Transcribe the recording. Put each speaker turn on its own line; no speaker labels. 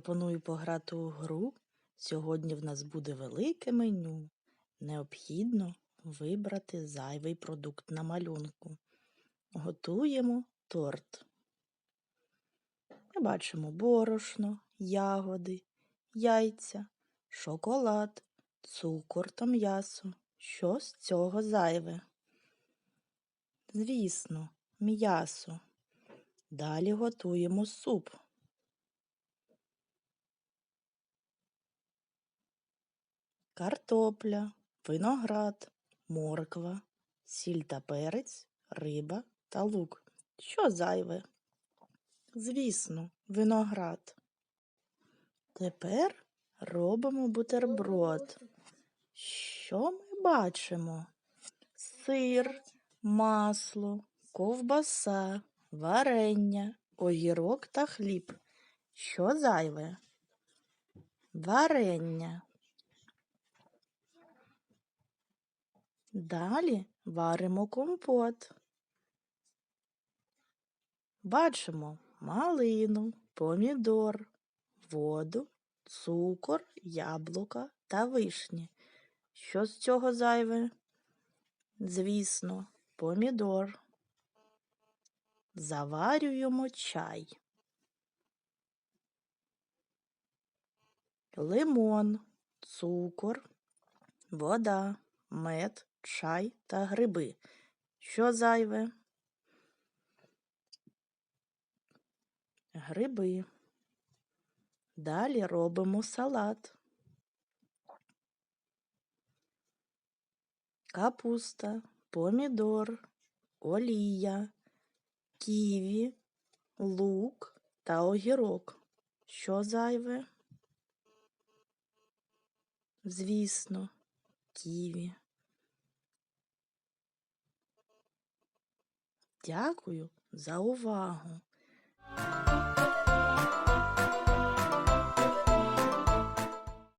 Пропоную пограти у гру. Сьогодні в нас буде велике меню. Необхідно вибрати зайвий продукт на малюнку. Готуємо торт. Ми бачимо борошно, ягоди, яйця, шоколад, цукор та м'ясо. Що з цього зайве? Звісно, м'ясо. Далі готуємо суп. Картопля, виноград, морква, сіль та перець, риба та лук. Що зайве? Звісно, виноград. Тепер робимо бутерброд. Що ми бачимо? Сир, масло, ковбаса, варення, огірок та хліб. Що зайве? Варення. Далі варимо компот. Бачимо малину, помідор, воду, цукор, яблука та вишні. Що з цього зайве? Звісно, помідор. Заварюємо чай. Лимон, цукор, вода, мед, чай та гриби. Що зайве? Гриби. Далі робимо салат. Капуста, помідор, олія, ківі, лук та огірок. Що зайве? Звісно, ківі. Дякую за увагу.